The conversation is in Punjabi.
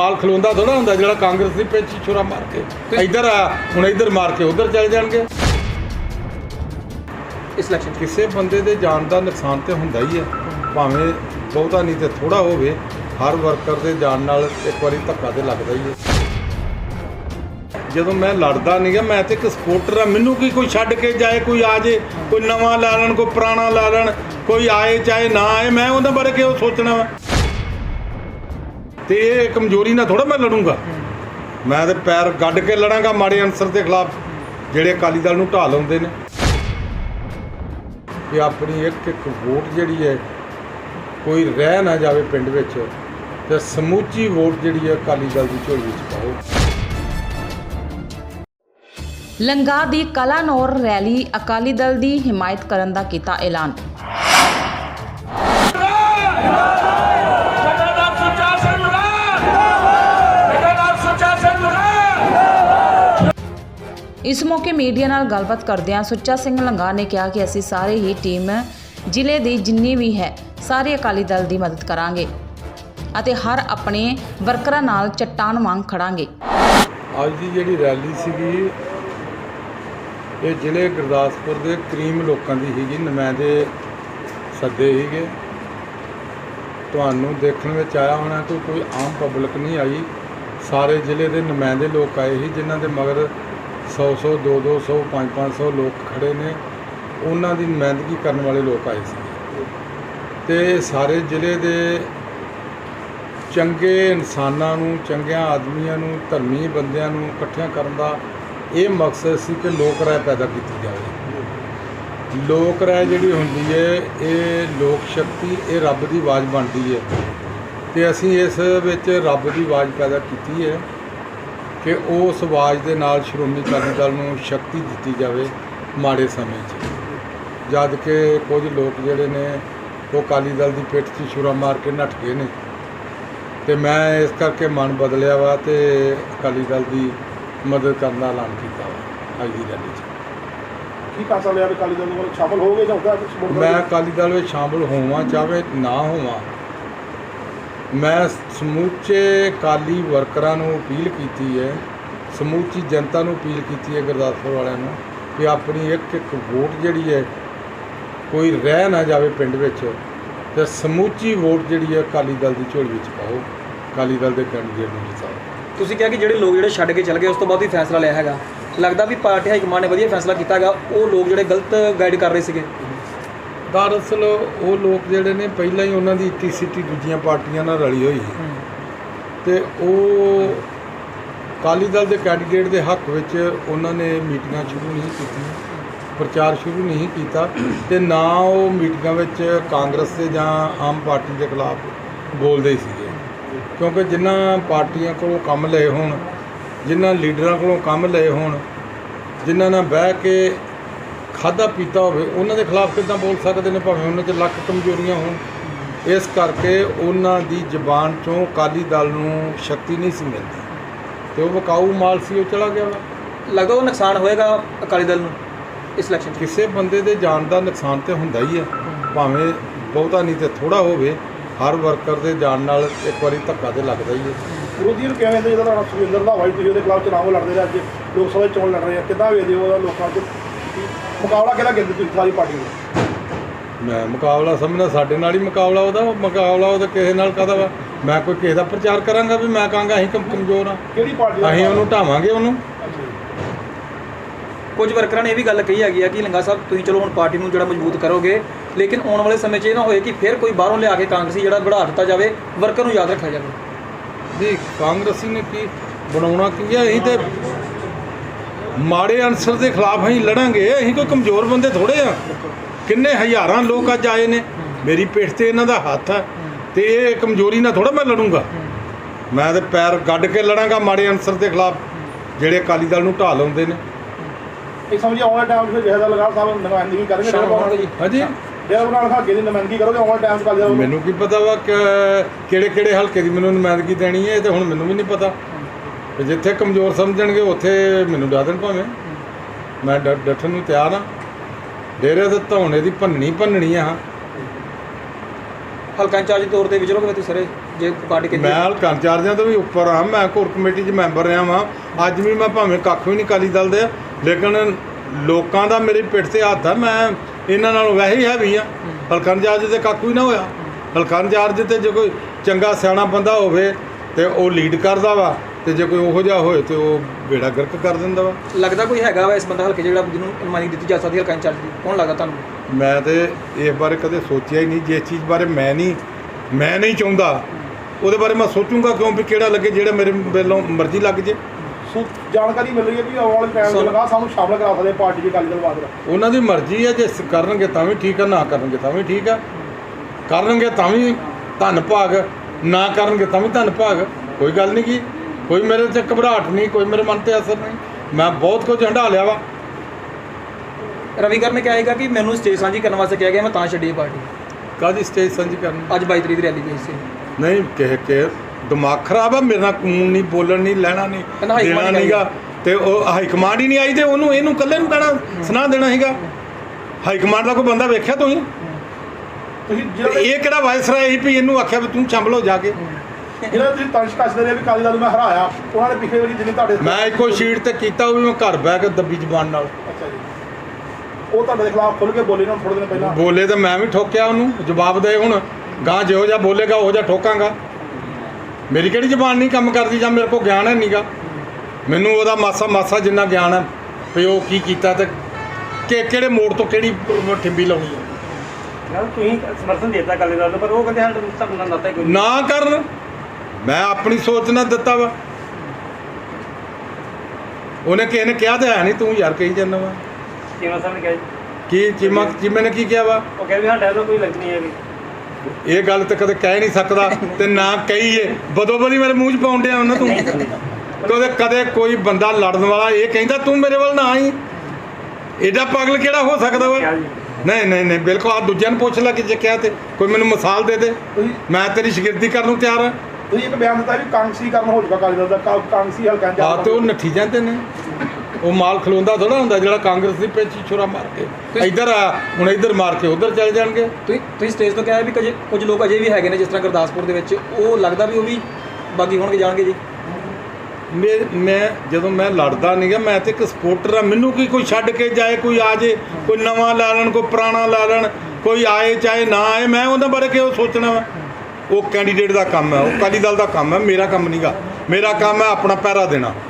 ਮਾਲ ਖਲੋਂਦਾ ਥੋੜਾ ਹੁੰਦਾ ਜਿਹੜਾ ਕਾਂਗਰਸ ਦੀ ਪਿੱਛੇ ਛੁਰਾ ਮਾਰ ਕੇ। ਇੱਧਰ ਆ ਹੁਣ ਇੱਧਰ ਮਾਰ ਕੇ ਉੱਧਰ ਚਲੇ ਜਾਣਗੇ। ਇਸ ਇਲੈਕਸ਼ਨ ਕਿਸੇ ਬੰਦੇ ਦੇ ਜਾਨ ਦਾ ਨੁਕਸਾਨ ਤੇ ਹੁੰਦਾ ਹੀ ਹੈ। ਭਾਵੇਂ ਬਹੁਤਾ ਨਹੀਂ ਤੇ ਥੋੜਾ ਹੋਵੇ ਹਰ ਵਰਕਰ ਦੇ ਜਾਨ ਨਾਲ ਇੱਕ ਵਾਰੀ ਧੱਕਾ ਤੇ ਲੱਗਦਾ ਹੀ ਹੈ। ਜਦੋਂ ਮੈਂ ਲੜਦਾ ਨਹੀਂਗਾ ਮੈਂ ਤੇ ਇੱਕ ਸਪੋਰਟਰ ਆ ਮੈਨੂੰ ਕੀ ਕੋਈ ਛੱਡ ਕੇ ਜਾਏ ਕੋਈ ਆ ਜੇ ਕੋਈ ਨਵਾਂ ਲਾ ਲੈਣ ਕੋਈ ਪੁਰਾਣਾ ਲਾ ਲੈਣ ਕੋਈ ਆਏ ਚਾਹੇ ਨਾ ਆਏ ਮੈਂ ਉਹਨਾਂ ਬਾਰੇ ਕਿਉਂ ਸੋਚਣਾ ਵਾ? ਤੇ ਇਹ ਕਮਜ਼ੋਰੀ ਨਾਲ ਥੋੜਾ ਮੈਂ ਲੜੂੰਗਾ। ਮੈਂ ਤੇ ਪੈਰ ਗੱਡ ਕੇ ਲੜਾਂਗਾ ਮਾੜੇ ਅਨਸਰ ਦੇ ਖਿਲਾਫ, ਜਿਹੜੇ ਅਕਾਲੀ ਦਲ ਨੂੰ ਢਾਹ ਲਾਉਂਦੇ ਨੇ। ਕਿ ਆਪਣੀ ਇੱਕ ਇੱਕ ਵੋਟ ਜਿਹੜੀ ਹੈ, ਕੋਈ ਰਹਿ ਨਾ ਜਾਵੇ ਪਿੰਡ ਵਿੱਚ, ਤੇ ਸਮੂਚੀ ਵੋਟ ਜਿਹੜੀ ਹੈ ਅਕਾਲੀ ਦਲ ਦੀ ਝੋਲੀ ਵਿੱਚ ਪਾਓ। ਲੰਗਾ ਦੀ ਕਲਾਨੌਰ ਰੈਲੀ ਅਕਾਲੀ ਦਲ ਦੀ ਹਿਮਾਇਤ ਕਰਨ ਦਾ ਕੀਤਾ ਐਲਾਨ। ਇਸ ਮੌਕੇ ਮੀਡੀਆ ਨਾਲ ਗੱਲਬਾਤ ਕਰਦਿਆਂ ਸੁੱਚਾ ਸਿੰਘ ਲੰਗਾ ਨੇ ਕਿਹਾ ਕਿ ਅਸੀਂ ਸਾਰੇ ਹੀ ਟੀਮ ਜ਼ਿਲ੍ਹੇ ਦੀ ਜਿੰਨੀ ਵੀ ਹੈ, ਸਾਰੇ ਅਕਾਲੀ ਦਲ ਦੀ ਮਦਦ ਕਰਾਂਗੇ ਅਤੇ ਹਰ ਆਪਣੇ ਵਰਕਰਾਂ ਨਾਲ ਚੱਟਾਨ ਵਾਂਗ ਖੜਾਂਗੇ। ਅੱਜ ਦੀ ਜਿਹੜੀ ਰੈਲੀ ਸੀਗੀ, ਇਹ ਜ਼ਿਲ੍ਹੇ ਗੁਰਦਾਸਪੁਰ ਦੇ ਕਰੀਮ ਲੋਕਾਂ ਦੀ ਸੀਗੀ, ਨੁਮਾਇੰਦੇ ਸੱਦੇ ਸੀਗੇ। ਤੁਹਾਨੂੰ ਦੇਖਣ ਵਿੱਚ ਆਇਆ ਹੋਣਾ ਕਿ ਕੋਈ ਆਮ ਪਬਲਿਕ ਨਹੀਂ ਆਈ। ਸਾਰੇ ਜ਼ਿਲ੍ਹੇ ਦੇ ਨੁਮਾਇੰਦੇ ਲੋਕ ਆਏ ਸੀ, ਜਿਨ੍ਹਾਂ ਦੇ ਮਗਰ 100 100 2 200 5 500 ਲੋਕ ਖੜੇ ਨੇ। ਉਹਨਾਂ ਦੀ ਨੁਮਾਇੰਦਗੀ ਕਰਨ ਵਾਲੇ ਲੋਕ ਆਏ ਸੀ। ਤੇ ਸਾਰੇ ਜ਼ਿਲ੍ਹੇ ਦੇ ਚੰਗੇ ਇਨਸਾਨਾਂ ਨੂੰ, ਚੰਗਿਆਂ ਆਦਮੀਆਂ ਨੂੰ, ਧਰਮੀ ਬੰਦਿਆਂ ਨੂੰ ਇਕੱਠਿਆਂ ਕਰਨ ਦਾ ਇਹ ਮਕਸਦ ਸੀ ਕਿ ਲੋਕ ਰਾਏ ਪੈਦਾ ਕੀਤੀ ਜਾਵੇ। ਲੋਕ ਰਾਏ ਜਿਹੜੀ ਹੁੰਦੀ ਹੈ ਇਹ ਲੋਕ ਸ਼ਕਤੀ, ਇਹ ਰੱਬ ਦੀ ਆਵਾਜ਼ ਬਣਦੀ ਹੈ ਤੇ ਅਸੀਂ ਇਸ ਵਿੱਚ ਰੱਬ ਦੀ ਆਵਾਜ਼ ਪੈਦਾ ਕੀਤੀ ਹੈ ਕਿ ਉਸ ਆਵਾਜ਼ ਦੇ ਨਾਲ ਸ਼੍ਰੋਮਣੀ ਅਕਾਲੀ ਦਲ ਨੂੰ ਸ਼ਕਤੀ ਦਿੱਤੀ ਜਾਵੇ ਮਾੜੇ ਸਮੇਂ 'ਚ। ਜਦ ਕਿ ਕੁਝ ਲੋਕ ਜਿਹੜੇ ਨੇ ਉਹ ਅਕਾਲੀ ਦਲ ਦੀ ਪਿੱਠ 'ਚ ਛੁਰਾ ਮਾਰ ਕੇ ਨੱਠ ਗਏ ਨੇ। ਤੇ ਮੈਂ ਇਸ ਕਰਕੇ ਮਨ ਬਦਲਿਆ ਵਾ ਤੇ ਅਕਾਲੀ ਦਲ ਦੀ ਮਦਦ ਕਰਨ ਦਾ ਐਲਾਨ ਕੀਤਾ ਵਾ ਅੱਜ ਦੀ ਰੈਲੀ 'ਚ। ਕੀ ਕਰ ਸਕਦੇ ਆ ਵੀ ਅਕਾਲੀ ਦਲ ਵੱਲ ਸ਼ਾਮਲ ਹੋਗੇ ਜਾਂ ਉਹਦਾ ਮੈਂ ਅਕਾਲੀ ਦਲ ਵਿੱਚ ਸ਼ਾਮਲ ਹੋਵਾਂ ਚਾਹੇ ਨਾ ਹੋਵਾਂ ਮੈਂ ਸਮੁੱਚੇ ਅਕਾਲੀ ਵਰਕਰਾਂ ਨੂੰ ਅਪੀਲ ਕੀਤੀ ਹੈ, ਸਮੁੱਚੀ ਜਨਤਾ ਨੂੰ ਅਪੀਲ ਕੀਤੀ ਹੈ ਗੁਰਦਾਸਪੁਰ ਵਾਲਿਆਂ ਨੂੰ ਕਿ ਆਪਣੀ ਇੱਕ ਇੱਕ ਵੋਟ ਜਿਹੜੀ ਹੈ, ਕੋਈ ਰਹਿ ਨਾ ਜਾਵੇ ਪਿੰਡ ਵਿੱਚ ਤੇ ਸਮੁੱਚੀ ਵੋਟ ਜਿਹੜੀ ਹੈ ਅਕਾਲੀ ਦਲ ਦੀ ਝੋਲੀ ਵਿੱਚ ਪਾਓ। ਅਕਾਲੀ ਦਲ ਦੇ ਕੈਂਡੀਡੇਟ ਨੂੰ ਜਿਤਾਓ ਤੁਸੀਂ ਕਿਹਾ ਕਿ ਜਿਹੜੇ ਲੋਕ ਜਿਹੜੇ ਛੱਡ ਕੇ ਚਲ ਗਏ, ਉਸ ਤੋਂ ਬਾਅਦ ਵੀ ਫੈਸਲਾ ਲਿਆ ਹੈਗਾ। ਲੱਗਦਾ ਵੀ ਪਾਰਟੀ ਹਾਈ ਕਮਾਂਡ ਨੇ ਵਧੀਆ ਫੈਸਲਾ ਕੀਤਾ ਹੈਗਾ, ਉਹ ਲੋਕ ਜਿਹੜੇ ਗਲਤ ਗਾਈਡ ਕਰ ਰਹੇ ਸੀਗੇ। ਦਰਅਸਲ ਉਹ ਲੋਕ ਜਿਹੜੇ ਨੇ ਪਹਿਲਾਂ ਹੀ ਉਹਨਾਂ ਦੀ ਇੱਟੀ ਸਿੱਟੀ ਦੂਜੀਆਂ ਪਾਰਟੀਆਂ ਨਾਲ ਰਲੀ ਹੋਈ ਹੈ। ਤੇ ਉਹ ਅਕਾਲੀ ਦਲ ਦੇ ਕੈਂਡੀਡੇਟ ਦੇ ਹੱਕ ਵਿੱਚ ਉਹਨਾਂ ਨੇ ਮੀਟਿੰਗਾਂ ਸ਼ੁਰੂ ਨਹੀਂ ਕੀਤੀਆਂ ਪ੍ਰਚਾਰ ਸ਼ੁਰੂ ਨਹੀਂ ਕੀਤਾ ਤੇ ਨਾ ਉਹ ਮੀਟਿੰਗਾਂ ਵਿੱਚ ਕਾਂਗਰਸ ਦੇ ਜਾਂ ਆਮ ਪਾਰਟੀ ਦੇ ਖਿਲਾਫ ਬੋਲਦੇ ਸੀਗੇ। ਕਿਉਂਕਿ ਜਿਨ੍ਹਾਂ ਪਾਰਟੀਆਂ ਕੋਲੋਂ ਕੰਮ ਲਏ ਹੋਣ ਜਿਨ੍ਹਾਂ ਲੀਡਰਾਂ ਕੋਲੋਂ ਕੰਮ ਲਏ ਹੋਣ ਜਿਨ੍ਹਾਂ ਨਾਲ ਬਹਿ ਕੇ ਖਾਦਾ ਪੀਤਾ ਹੋਵੇ ਉਹਨਾਂ ਦੇ ਖਿਲਾਫ ਕਿੱਦਾਂ ਬੋਲ ਸਕਦੇ ਨੇ ਭਾਵੇਂ ਉਹਨਾਂ 'ਚ ਲੱਖ ਕਮਜ਼ੋਰੀਆਂ ਹੋਣ? ਇਸ ਕਰਕੇ ਉਹਨਾਂ ਦੀ ਜ਼ਬਾਨ 'ਚੋਂ ਅਕਾਲੀ ਦਲ ਨੂੰ ਸ਼ਕਤੀ ਨਹੀਂ ਸੀ ਮਿਲਦੀ। ਤੇ ਉਹ ਵਕਾਊ ਮਾਲ ਸੀ ਉਹ ਚਲਾ ਗਿਆ ਵਾ। ਲੱਗਦਾ ਉਹ ਨੁਕਸਾਨ ਹੋਏਗਾ ਅਕਾਲੀ ਦਲ ਨੂੰ ਇਸ ਇਲੈਕਸ਼ਨ 'ਚ? ਕਿਸੇ ਬੰਦੇ ਦੇ ਜਾਨ ਦਾ ਨੁਕਸਾਨ ਤੇ ਹੁੰਦਾ ਹੀ ਹੈ। ਭਾਵੇਂ ਬਹੁਤਾ ਨਹੀਂ ਤੇ ਥੋੜਾ ਹੋਵੇ ਹਰ ਵਰਕਰ ਦੇ ਜਾਨ ਨਾਲ ਇੱਕ ਵਾਰੀ ਧੱਕਾ ਤੇ ਲੱਗਦਾ ਹੀ ਹੈ। ਵਿਰੋਧੀ ਨੂੰ ਕਿਵੇਂ ਦੇ ਜਿਹੜਾ ਸੁਖਿੰਦਰ ਦਾ ਵਾਈ ਤੁਸੀਂ ਉਹਦੇ ਖਿਲਾਫ ਚੁਣਾਵ ਲੜਦੇ ਰਹੇ ਅੱਜ ਲੋਕ ਸਭਾ ਚੋਣ ਲੜ ਰਹੇ ਆ ਕਿੱਦਾਂ ਵੇਖਦੇ ਹੋ ਉਹਦਾ ਲੋਕਾਂ 'ਚ? ਮੁਕਾਬਲਾ ਕਿਹਦਾ ਕਹਿੰਦੇ ਤੁਸੀਂ ਸਾਰੀ ਪਾਰਟੀ ਨੂੰ? ਮੈਂ ਮੁਕਾਬਲਾ ਸਮਝਦਾ ਸਾਡੇ ਨਾਲ ਹੀ ਮੁਕਾਬਲਾ ਉਹਦਾ ਮੁਕਾਬਲਾ ਉਹਦਾ ਕਿਸੇ ਨਾਲ ਕਾਹਦਾ ਵਾ? ਮੈਂ ਕੋਈ ਕਿਸੇ ਦਾ ਪ੍ਰਚਾਰ ਕਰਾਂਗਾ ਵੀ ਮੈਂ ਕਹਾਂਗਾ ਅਸੀਂ ਕਮ ਕਮਜ਼ੋਰ ਆ। ਕਿਹੜੀ ਪਾਰਟੀ ਦਾ ਅਸੀਂ ਉਹਨੂੰ ਢਾਵਾਂਗੇ ਉਹਨੂੰ। ਕੁਝ ਵਰਕਰਾਂ ਨੇ ਇਹ ਵੀ ਗੱਲ ਕਹੀ ਹੈਗੀ ਆ ਕਿ ਲੰਗਾ ਸਾਹਿਬ ਤੁਸੀਂ ਚਲੋ ਹੁਣ ਪਾਰਟੀ ਨੂੰ ਜਿਹੜਾ ਮਜ਼ਬੂਤ ਕਰੋਗੇ ਲੇਕਿਨ ਆਉਣ ਵਾਲੇ ਸਮੇਂ 'ਚ ਇਹ ਨਾ ਹੋਏ ਕਿ ਫਿਰ ਕੋਈ ਬਾਹਰੋਂ ਲਿਆ ਕੇ ਕਾਂਗਰਸੀ ਜਿਹੜਾ ਵਧਾ ਦਿੱਤਾ ਜਾਵੇ ਵਰਕਰ ਨੂੰ ਯਾਦ ਰੱਖਿਆ ਜਾਵੇ। ਨਹੀਂ ਕਾਂਗਰਸੀ ਨੇ ਕੀ ਬਣਾਉਣਾ ਕੀ ਹੈ ਅਸੀਂ ਤੇ ਮਾੜੇ ਅਨਸਰ ਦੇ ਖਿਲਾਫ ਅਸੀਂ ਲੜਾਂਗੇ ਅਸੀਂ ਕੋਈ ਕਮਜ਼ੋਰ ਬੰਦੇ ਥੋੜੇ ਆ। ਕਿੰਨੇ ਹਜ਼ਾਰਾਂ ਲੋਕ ਅੱਜ ਆਏ ਨੇ। ਮੇਰੀ ਪਿੱਠ ਤੇ ਇਹਨਾਂ ਦਾ ਹੱਥ ਹੈ ਤੇ ਇਹ ਕਮਜ਼ੋਰੀ ਨਾਲ ਥੋੜਾ ਮੈਂ ਲੜੂੰਗਾ। ਮੈਂ ਤੇ ਪੈਰ ਗੱਡ ਕੇ ਲੜਾਂਗਾ ਮਾੜੇ ਅਨਸਰ ਦੇ ਖਿਲਾਫ ਜਿਹੜੇ ਅਕਾਲੀ ਦਲ ਨੂੰ ਢਾਹ ਲਾਉਂਦੇ ਨੇ। ਇਹ ਸਮਝੀ ਆਉਣ ਵਾਲੇ ਟਾਈਮ 'ਚ ਜਿਹੜਾ ਲਗਾ ਸਾਹਿਬ ਨੁਮਾਇੰਦਗੀ ਕਰਨਗੇ ਸ਼ਾਮ ਹੋਣਗੇ ਜੀ ਹਾਂਜੀ। ਜਿਹੜਾ ਉਹਨਾਂ ਨਾਲ ਅੱਗੇ ਦੀ ਨੁਮਾਇੰਦਗੀ ਕਰੋਗੇ ਆਉਣ ਵਾਲੇ ਟਾਈਮ 'ਚ ਅਕਾਲੀ ਦਲ ਨੂੰ ਮੈਨੂੰ ਕੀ ਪਤਾ ਵਾ ਕਿ ਕਿਹੜੇ ਕਿਹੜੇ ਹਲਕੇ ਦੀ ਮੈਨੂੰ ਨੁਮਾਇੰਦਗੀ ਦੇਣੀ ਹੈ ਇਹ ਤੇ ਹੁਣ ਮੈਨੂੰ ਵੀ ਨਹੀਂ ਪਤਾ। ਤੇ ਜਿੱਥੇ ਕਮਜ਼ੋਰ ਸਮਝਣਗੇ ਉੱਥੇ ਮੈਨੂੰ ਡਾ ਦੇਣ ਭਾਵੇਂ। ਮੈਂ ਡੱਠਣ ਨੂੰ ਤਿਆਰ ਹਾਂ। ਡੇਰੇ ਤੇ ਧੌਣੇ ਦੀ ਭੰਨਣੀ ਭੰਨਣੀ ਆ ਹਲਕਾ ਇੰਚਾਰਜ ਦੇ ਤੌਰ ਤੇ ਵਿਚਰੋਗੇ ਤੁਸੀਂ ਸਾਰੇ ਜੇ ਪਾਰਟੀ ਕਹਿੰਦੀ ਮੈਂ ਹਲਕਾ ਇੰਚਾਰਜਾਂ ਤੋਂ ਵੀ ਉੱਪਰ ਆ ਮੈਂ ਕੋਰ ਕਮੇਟੀ 'ਚ ਮੈਂਬਰ ਰਿਹਾ ਵਾਂ। ਅੱਜ ਵੀ ਮੈਂ ਭਾਵੇਂ ਕੱਖ ਵੀ ਨਹੀਂ ਕਾਲੀ ਦਲ ਦੇ ਲੇਕਿਨ ਲੋਕਾਂ ਦਾ ਮੇਰੀ ਪਿੱਠ ਤੇ ਹੱਥ ਆ। ਮੈਂ ਇਹਨਾਂ ਨਾਲੋਂ ਵੈਸੇ ਹੀ ਹੈਵੀ ਆ। ਹਲਕਾ ਇੰਚਾਰਜ ਤੇ ਕੱਖ ਵੀ ਨਾ ਹੋਇਆ। ਹਲਕਾ ਇੰਚਾਰਜ ਤੇ ਜੇ ਕੋਈ ਚੰਗਾ ਸਿਆਣਾ ਬੰਦਾ ਹੋਵੇ ਤੇ ਉਹ ਲੀਡ ਕਰਦਾ ਵਾ। ਤੇ ਜੇ ਕੋਈ ਉਹੋ ਜਿਹਾ ਹੋਏ ਤੇ ਉਹ ਬੇੜਾ ਗਰਕ ਕਰ ਦਿੰਦਾ ਵਾ। ਲੱਗਦਾ ਕੋਈ ਹੈਗਾ ਵਾ ਇਸ ਬੰਦਾ ਹਲਕੇ ਜਿਹੜਾ ਜਿਹਨੂੰ ਅਨੁਮਾਨੀ ਦਿੱਤੀ ਜਾ ਸਕਦੀ ਹੈ ਹਲਕਾ ਇੰਚਾਰਜ ਦੀ? ਕੌਣ ਲੱਗਦਾ ਤੁਹਾਨੂੰ? ਮੈਂ ਤੇ ਇਸ ਬਾਰੇ ਕਦੇ ਸੋਚਿਆ ਹੀ ਨਹੀਂ ਜਿਸ ਚੀਜ਼ ਬਾਰੇ ਮੈਂ ਨਹੀਂ ਮੈਂ ਨਹੀਂ ਚਾਹੁੰਦਾ। ਉਹਦੇ ਬਾਰੇ ਮੈਂ ਸੋਚੂੰਗਾ ਕਿਉਂ ਵੀ ਕਿਹੜਾ ਲੱਗੇ ਜਿਹੜਾ ਮੇਰੇ ਵੱਲੋਂ ਮਰਜ਼ੀ ਲੱਗ ਜੇ। ਸੋ ਜਾਣਕਾਰੀ ਮਿਲ ਰਹੀ ਹੈ ਕਿ ਆਉਣ ਵਾਲੇ ਟਾਈਮ ਦੇ ਲਗਾ ਸਾਨੂੰ ਸ਼ਾਮਲ ਕਰਾ ਸਕਦੇ ਪਾਰਟੀ ਦੀ ਅਕਾਲੀ ਦਲ ਬਾਦਲ ਉਹਨਾਂ ਦੀ ਮਰਜ਼ੀ ਹੈ ਜੇ ਕਰਨਗੇ ਤਾਂ ਵੀ ਠੀਕ ਆ ਨਾ ਕਰਨਗੇ ਤਾਂ ਵੀ ਠੀਕ ਆ। ਕਰਨਗੇ ਤਾਂ ਵੀ ਧੰਨ ਭਾਗ ਨਾ ਕਰਨਗੇ ਤਾਂ ਵੀ ਧੰਨ ਭਾਗ। ਕੋਈ ਗੱਲ ਨਹੀਂ ਕੀ ਕੋਈ ਮੇਰੇ ਤੇ ਘਬਰਾਹਟ ਨਹੀਂ ਕੋਈ ਮੇਰੇ ਮਨ ਤੇ ਅਸਰ ਨਹੀਂ। ਮੈਂ ਬਹੁਤ ਕੁਝ ਹੰਢਾ ਲਿਆ ਵਾ। ਰਵੀਕਰ ਨੇ ਕਿਹਾ ਹੈਗਾ ਕਿ ਮੈਨੂੰ ਸਟੇਜ ਸਾਂਝੀ ਕਰਨ ਵਾਸਤੇ ਕਿਹਾ ਗਿਆ ਮੈਂ ਤਾਂ ਛੱਡੀ ਪਾਰਟੀ। ਕਾਦੀ ਸਟੇਜ ਸਾਂਝੀ ਕਰਨੀ? ਅੱਜ 22 ਤਰੀਕ ਦੀ ਰੈਲੀ ਗਈ ਸੀ। ਨਹੀਂ ਕਹਿ ਕੇ ਦਿਮਾਗ ਖਰਾਬ ਆ ਮੇਰੇ ਨਾਲ ਕਾਨੂੰਨ ਨਹੀਂ ਬੋਲਣ ਨਹੀਂ ਲੈਣਾ ਨਹੀਂ ਕਹਿੰਦਾ ਹਾਈ ਕਮਾਂਡ ਦੇਣਾ ਨਹੀਂਗਾ। ਤੇ ਉਹ ਹਾਈ ਕਮਾਂਡ ਹੀ ਨਹੀਂ ਆਈ ਤੇ ਉਹਨੂੰ ਇਹਨੂੰ ਇਕੱਲੇ ਨੂੰ ਕਹਿਣਾ ਸੁਣਾ ਦੇਣਾ ਹੈਗਾ ਹਾਈ ਕਮਾਂਡ ਦਾ ਕੋਈ ਬੰਦਾ ਵੇਖਿਆ ਤੁਸੀਂ? ਇਹ ਕਿਹੜਾ ਵਾਇਸਰਾ ਸੀ ਵੀ ਇਹਨੂੰ ਆਖਿਆ ਵੀ ਤੂੰ ਹੋ ਜਾ ਕੇ। ਜਿਹੜਾ ਤੁਸੀਂ ਤੰਸ਼ ਕੱਸਦੇ ਰਹੇ ਵੀ ਅਕਾਲੀ ਦਲ ਨੂੰ ਮੈਂ ਹਰਾਇਆ। ਉਹਨਾਂ ਨੇ ਪਿਛਲੇ ਵਾਰੀ ਜਿੰਨੀ ਤੁਹਾਡੇ ਮੈਂ ਇੱਕੋ ਸ਼ੀਟ ਤੇ ਕੀਤਾ ਉਹ ਵੀ ਮੈਂ ਘਰ ਬਹਿ ਕੇ ਦੱਬੀ ਜ਼ਬਾਨ ਨਾਲ। ਅੱਛਾ ਜੀ। ਉਹ ਤੁਹਾਡੇ ਦੇ ਖਿਲਾਫ ਖੁੱਲ ਕੇ ਬੋਲੇ ਨਾ ਥੋੜੇ ਦਿਨ ਪਹਿਲਾਂ। ਬੋਲੇ ਤਾਂ ਮੈਂ ਵੀ ਠੋਕਿਆ ਉਹਨੂੰ। ਜਵਾਬ ਦੇ ਹੁਣ। ਗਾਂ ਜਿਹੋ ਜਿਹਾ ਬੋਲੇਗਾ ਉਹ ਜਿਹਾ ਠੋਕਾਂਗਾ। ਮੇਰੀ ਕਿਹੜੀ ਜ਼ਬਾਨ ਨਹੀਂ ਕੰਮ ਕਰਦੀ ਜਾਂ ਮੇਰੇ ਕੋਲ ਗਿਆਨ ਹੈ ਨਹੀਂਗਾ ਮੈਨੂੰ ਉਹਦਾ ਮਾਸਾ ਮਾਸਾ ਜਿੰਨਾ ਗਿਆਨ ਹੈ ਵੀ ਉਹ ਕੀ ਕੀਤਾ ਤੇ ਕਿ ਕਿਹੜੇ ਮੋੜ ਤੋਂ ਕਿਹੜੀ ਠਿੰਬੀ ਲਾਉਣੀ ਹੈ। ਨਾਲ ਤੁਸੀਂ ਸਮਰਥਨ ਦੇਤਾ ਦਲ ਨੂੰ ਪਰ ਉਹ ਕਹਿੰਦੇ ਤੁਹਾਡੇ ਨਾਲ ਨਾਤਾ ਹੀ ਕੋਈ। ਨਾ ਕਰਨ। ਮੈਂ ਆਪਣੀ ਸੋਚ ਨਾਲ ਦਿੱਤਾ ਵਾ। ਉਹਨੇ ਕਿਸੇ ਨੇ ਕਿਹਾ ਤਾਂ ਹੈ ਨਹੀਂ ਤੂੰ ਯਾਰ ਕਹੀ ਜਾਂਦਾ ਵਾ। ਚੀਮਾ ਸਾਹਿਬ ਨੇ ਕਿਹਾ ਜੀ। ਕੀ ਚੀਮਾ ਚੀਮੇ ਨੇ ਕੀ ਕਿਹਾ ਵਾ? ਉਹ ਕਹਿੰਦੇ ਸਾਡਾ ਇਹਦਾ ਕੋਈ ਨਹੀਂ ਹੈ ਵੀ। ਇਹ ਗੱਲ ਤਾਂ ਕਦੇ ਕਹਿ ਨਹੀਂ ਸਕਦਾ ਤੇ ਨਾ ਕਹੀਏ। ਬਦੋ ਬਦੀ ਮੇਰੇ ਮੂੰਹ 'ਚ ਪਾਉਂਦਿਆ ਉਹਨਾਂ ਤੂੰ। ਕਦੇ ਕਦੇ ਕੋਈ ਬੰਦਾ ਲੜਨ ਵਾਲਾ ਇਹ ਕਹਿੰਦਾ ਤੂੰ ਮੇਰੇ ਵੱਲ ਨਾ ਆਈ। ਐਡਾ ਪਾਗਲ ਕਿਹੜਾ ਹੋ ਸਕਦਾ ਵਾ? ਨਹੀਂ ਨਹੀਂ ਨਹੀਂ ਬਿਲਕੁਲ ਆ ਦੂਜਿਆਂ ਨੂੰ ਪੁੱਛ ਲੈ ਕਿ ਜੇ ਕਿਹਾ ਤੇ। ਕੋਈ ਮੈਨੂੰ ਮਿਸਾਲ ਦੇ ਦੇ। ਮੈਂ ਤੇਰੀ ਸ਼ਾਗਿਰਦੀ ਕਰਨ ਨੂੰ ਤਿਆਰ ਹਾਂ। ਤੁਸੀਂ ਇੱਕ ਬਿਆਨ ਦਿੱਤਾ ਵੀ ਕਾਂਗਸੀ ਕਰਨ ਹੋ ਚੁੱਕਾ ਦਲ ਦਾ ਕਾਂਗਸੀ ਹਲਕਾ ਆ ਇੰਚਾਰਜ ਤੇ ਉਹ ਨੱਠੀ ਜਾਂਦੇ ਨੇ। ਉਹ ਮਾਲ ਖਲੋਂਦਾ ਥੋੜਾ ਹੁੰਦਾ ਜਿਹੜਾ ਕਾਂਗਰਸ ਦੀ ਪੇਚੀ ਛੁਰਾ ਮਾਰ ਕੇ। ਇੱਧਰ ਆ ਹੁਣ ਇੱਧਰ ਮਾਰ ਕੇ ਉੱਧਰ ਚਲੇ ਜਾਣਗੇ। ਤੁਸੀਂ ਤੁਸੀਂ ਸਟੇਜ ਤੋਂ ਕਿਹਾ ਵੀ ਕੁਝ ਕੁਝ ਲੋਕ ਅਜੇ ਵੀ ਹੈਗੇ ਨੇ ਜਿਸ ਤਰ੍ਹਾਂ ਗੁਰਦਾਸਪੁਰ ਦੇ ਵਿੱਚ। ਉਹ ਲੱਗਦਾ ਵੀ ਉਹ ਵੀ ਬਾਗੀ ਹੋਣਗੇ ਜਾਣਗੇ ਜੀ। ਮੈਂ ਮੈਂ ਜਦੋਂ ਮੈਂ ਲੜਦਾ ਨਹੀਂਗਾ ਮੈਂ ਤੇ ਇੱਕ ਸਪੋਰਟਰ ਆ। ਮੈਨੂੰ ਕੀ ਕੋਈ ਛੱਡ ਕੇ ਜਾਏ ਕੋਈ ਆ ਜੇ ਕੋਈ ਨਵਾਂ ਲਾ ਲੈਣ ਕੋਈ ਪੁਰਾਣਾ ਲਾ ਲੈਣ ਕੋਈ ਆਏ ਚਾਹੇ ਨਾ ਆਏ ਮੈਂ ਉਹਨਾਂ ਬਾਰੇ ਕਿਉਂ ਸੋਚਣਾ ਵਾ? ਉਹ ਕੈਂਡੀਡੇਟ ਦਾ ਕੰਮ ਹੈ, ਉਹ ਅਕਾਲੀ ਦਲ ਦਾ ਕੰਮ ਹੈ, ਮੇਰਾ ਕੰਮ ਨਹੀਂਗਾ ਮੇਰਾ ਕੰਮ ਹੈ ਆਪਣਾ ਪਹਿਰਾ ਦੇਣਾ।